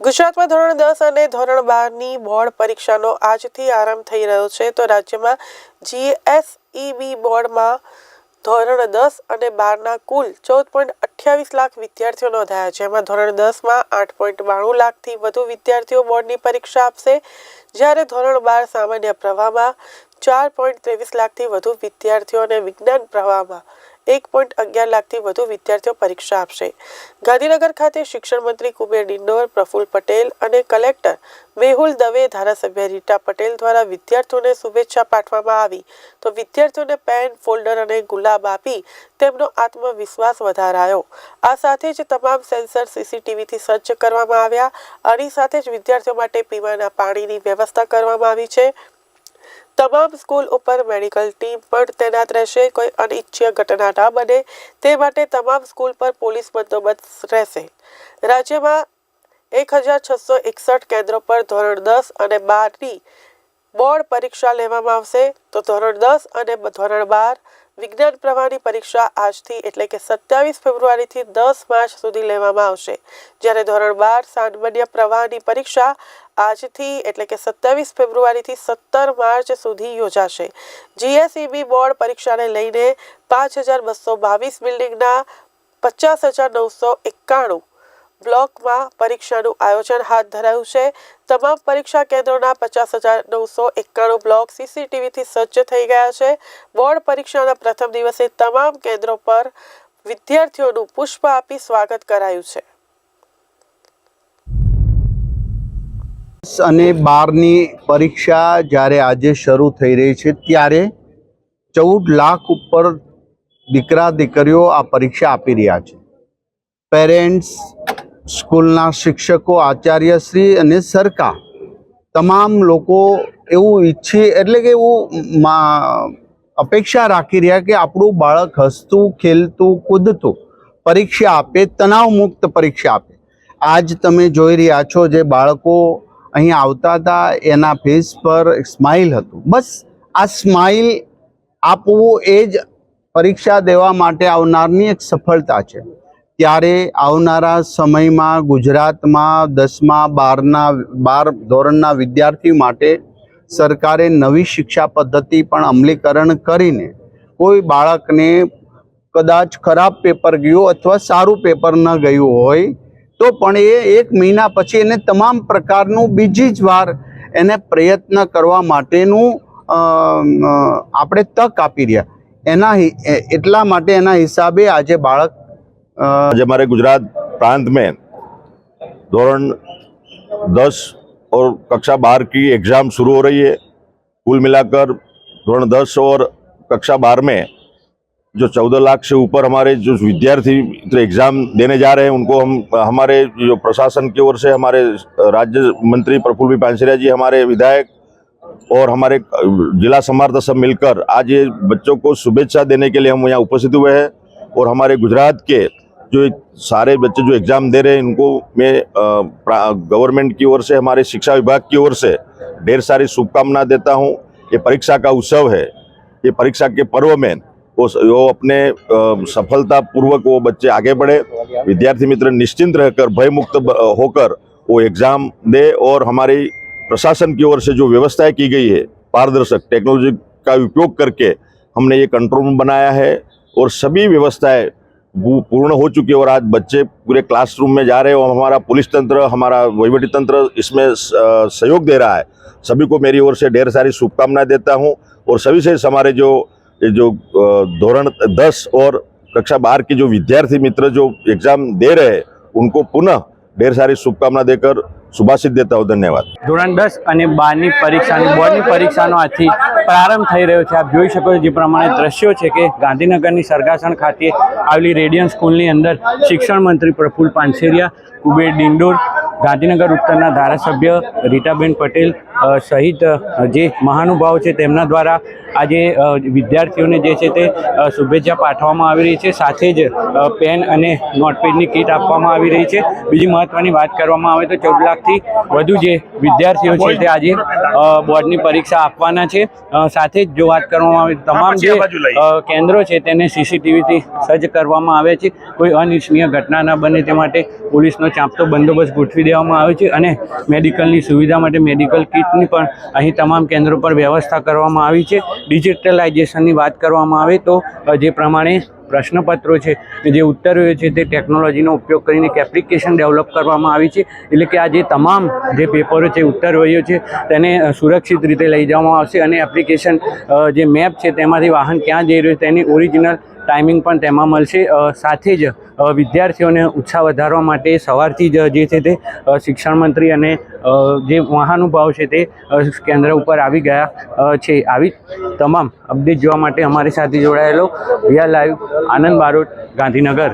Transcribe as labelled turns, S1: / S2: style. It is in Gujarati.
S1: ગુજરાતમાં ધોરણ દસ અને ધોરણ બારની બોર્ડ પરીક્ષાનો આજથી આરંભ થઈ રહ્યો છે. તો રાજ્યમાં જીએસઈબી બોર્ડમાં ધોરણ દસ અને બારના કુલ ચૌદ પોઈન્ટ અઠ્યાવીસ લાખ વિદ્યાર્થીઓ નોંધાયા જેમાં ધોરણ દસમાં આઠ પોઈન્ટ બાણું લાખથી વધુ વિદ્યાર્થીઓ બોર્ડની પરીક્ષા આપશે. જ્યારે ધોરણ બાર સામાન્ય પ્રવાહમાં ચાર પોઈન્ટ ત્રેવીસ લાખથી વધુ વિદ્યાર્થીઓ અને વિજ્ઞાન પ્રવાહમાં એક પોઈન્ટ અગિયાર લાખથી વધુ વિદ્યાર્થીઓ પરીક્ષા આપશે. ગાંધીનગર ખાતે શિક્ષણ મંત્રી કુબેર ડિંડોર પ્રફુલ્લ પટેલ અને કલેક્ટર મેહુલ દવે, ધારાસભ્ય રીટા પટેલ દ્વારા વિદ્યાર્થીઓને શુભેચ્છા પાઠવવામાં આવી. તો વિદ્યાર્થીઓને પેન, ફોલ્ડર અને ગુલાબ આપી તેમનો આત્મવિશ્વાસ વધારાયો. આ સાથે જ તમામ સેન્સર સીસીટીવીથી સજ્જ કરવામાં આવ્યા. આની સાથે જ વિદ્યાર્થીઓ માટે પીવાના પાણીની વ્યવસ્થા કરવામાં આવી છે. તમામ સ્કૂલ ઉપર મેડિકલ ટીમ પણ તૈનાત રહેશે. કોઈ અનિચ્છીય ઘટના ન બને તે માટે તમામ સ્કૂલ પર પોલીસ બંદોબસ્ત રહેશે. રાજ્યમાં એક હજાર છસો એકસઠ કેન્દ્રો પર ધોરણ દસ અને બારની બોર્ડ પરીક્ષા લેવામાં આવશે. તો ધોરણ દસ અને ધોરણ બાર વિજ્ઞાન પ્રવાહની પરીક્ષા આજથી એટલે કે સત્યાવીસ ફેબ્રુઆરીથી દસ માર્ચ સુધી લેવામાં આવશે. જ્યારે ધોરણ બાર સામાન્ય પ્રવાહની પરીક્ષા આજથી એટલે કે સત્યાવીસ ફેબ્રુઆરીથી સત્તર માર્ચ સુધી યોજાશે. જીએસઈબી બોર્ડ પરીક્ષાને લઈને પાંચ હજાર બસો બાવીસ બિલ્ડિંગના પચાસ હજાર નવસો એકાણું બ્લોકમાં પરીક્ષાનું આયોજન હાથ ધરાયું છે. તમામ પરીક્ષા કેન્દ્રોના પચાસ હજાર નવસો એકાણું બ્લોક સીસીટીવીથી સજ્જ થઈ ગયા છે. બોર્ડ પરીક્ષાના પ્રથમ દિવસે તમામ કેન્દ્રો પર વિદ્યાર્થીઓનું પુષ્પ આપી સ્વાગત કરાયું છે.
S2: અને બારની પરીક્ષા જ્યારે આજે શરૂ થઈ રહી છે, ત્યારે ચૌદ લાખ ઉપર દીકરા દીકરીઓ આ પરીક્ષા આપી રહ્યા છે. પેરેન્ટ્સ સ્કૂલના શિક્ષકો, આચાર્યશ્રી અને સરકાર તમામ લોકો એવું ઈચ્છે, એટલે કે એવું અપેક્ષા રાખી રહ્યા કે આપણું બાળક હસતું, ખેલતું, કૂદતું પરીક્ષા આપે તણાવ મુક્ત પરીક્ષા આપે. આજ તમે જોઈ રહ્યા છો જે બાળકો અહીં આવતા હતા, એના ફેસ પર સ્માઇલ હતું. બસ, આ સ્માઇલ આપવું એ જ પરીક્ષા દેવા માટે આવનારની એક સફળતા છે. ત્યારે આવનારા સમયમાં ગુજરાતમાં દસમા, બારના, બાર ધોરણના વિદ્યાર્થી માટે સરકારે નવી શિક્ષા પદ્ધતિ પણ અમલીકરણ કરીને કોઈ બાળકને કદાચ ખરાબ પેપર ગયું અથવા સારું પેપર ન ગયું હોય, તો પણ એ એક મહિના પછી એને તમામ પ્રકારનું બીજી જ વાર એને પ્રયત્ન કરવા માટેનું આપણે તક આપી રહ્યા. એના એટલા માટે એના હિસાબે આજે બાળક
S3: आज हमारे गुजरात प्रांत में धोरण दस और कक्षा बारह की एग्ज़ाम शुरू हो रही है। कुल मिलाकर धोरण दस और कक्षा बारह में जो चौदह लाख से ऊपर हमारे जो विद्यार्थी जो एग्ज़ाम देने जा रहे हैं, उनको हम, हमारे जो प्रशासन की ओर से हमारे राज्य मंत्री प्रफुल्ल पानसरिया जी, हमारे विधायक और हमारे जिला समार्थ सब मिलकर आज ये बच्चों को शुभेच्छा देने के लिए हम यहाँ उपस्थित हुए हैं और हमारे गुजरात के जो सारे बच्चे जो एग्ज़ाम दे रहे हैं, इनको मैं गवर्नमेंट की ओर से, हमारे शिक्षा विभाग की ओर से ढेर सारी शुभकामना देता हूँ। ये परीक्षा का उत्सव है। ये परीक्षा के पर्व में वो वो अपने सफलतापूर्वक वो बच्चे आगे बढ़े। विद्यार्थी मित्र निश्चिंत रहकर, भयमुक्त होकर वो एग्ज़ाम दे और हमारी प्रशासन की ओर से जो व्यवस्थाएँ की गई है, पारदर्शक टेक्नोलॉजी का उपयोग करके हमने ये कंट्रोल रूम बनाया है और सभी व्यवस्थाएँ पू- पूर्ण हो चुकी है और आज बच्चे पूरे क्लासरूम में जा रहे हैं और हमारा पुलिस तंत्र, हमारा वहीवटी तंत्र इसमें सहयोग दे रहा है। सभी को मेरी ओर से ढेर सारी शुभकामनाएँ देता हूँ और सभी से हमारे जो जो धोरण दस और कक्षा बार के जो विद्यार्थी मित्र जो एग्ज़ाम दे रहे हैं, उनको पुनः ढेर सारी शुभकामना देकर સુભાષિત દેતાઓ ધન્યવાદ.
S4: ધોરણ દસ અને બારની પરીક્ષાની, બોર્ડની પરીક્ષાનો આજથી પ્રારંભ થઈ રહ્યો છે. આપ જોઈ શકો છો જે પ્રમાણે દ્રશ્યો છે કે ગાંધીનગરની સરગાસણ ખાતે આવેલી રેડિયન સ્કૂલની અંદર શિક્ષણ મંત્રી પ્રફુલ પાનસેરિયા, કુબેર ડિંડોર, ગાંધીનગર ઉત્તરના ધારાસભ્ય રીટાબેન પટેલ સહિત જે મહાનુભાવો છે તેમના દ્વારા આજે વિદ્યાર્થીઓને જે છે તે શુભેચ્છા પાઠવવામાં આવી રહી છે. સાથે જ પેન અને નોટપેડની કીટ આપવામાં આવી રહી છે. બીજી મહત્વની વાત કરવામાં આવે તો ચૌદ લાખથી વધુ જે વિદ્યાર્થીઓ છે તે આજે બોર્ડની પરીક્ષા આપવાના છે. સાથે જ જો વાત કરવામાં આવે તમામ જે કેન્દ્રો છે તેને સીસીટીવીથી સજ્જ કરવામાં આવે છે. કોઈ અનિચ્છનીય ઘટના ન બને તે માટે પોલીસનો ચાંપતો બંદોબસ્ત ગોઠવી દેવામાં આવ્યો છે અને મેડિકલની સુવિધા માટે મેડિકલ કિટની પણ અહીં તમામ કેન્દ્રો પર વ્યવસ્થા કરવામાં આવી છે. ડિજિટલાઇઝેશનની વાત કરવામાં આવે તો જે પ્રમાણે પ્રશ્નપત્રો છે જે ઉત્તરો છે તે ટેકનોલોજીનો ઉપયોગ કરીને એક એપ્લિકેશન ડેવલપ કરવામાં આવી છે. એટલે કે આ જે તમામ જે પેપરો છે ઉત્તરવહીઓ છે, તેને સુરક્ષિત રીતે લઈ જવામાં આવશે અને એપ્લિકેશન જે મેપ છે તેમાંથી વાહન ક્યાં જઈ રહ્યું છે તેની ઓરિજિનલ ટાઈમિંગ પણ તેમાં મળશે. સાથે જ વિદ્યાર્થીઓને ઉત્સાહ વધારવા માટે સવારથી જ જે છે તે શિક્ષણ મંત્રી અને જે મહાનુભાવ છે તે કેન્દ્ર ઉપર આવી ગયા છે. આવી તમામ અપડેટ જોવા માટે અમારી સાથે જોડાયેલો રિયા લાઈવ આનંદ બારોટ, ગાંધીનગર.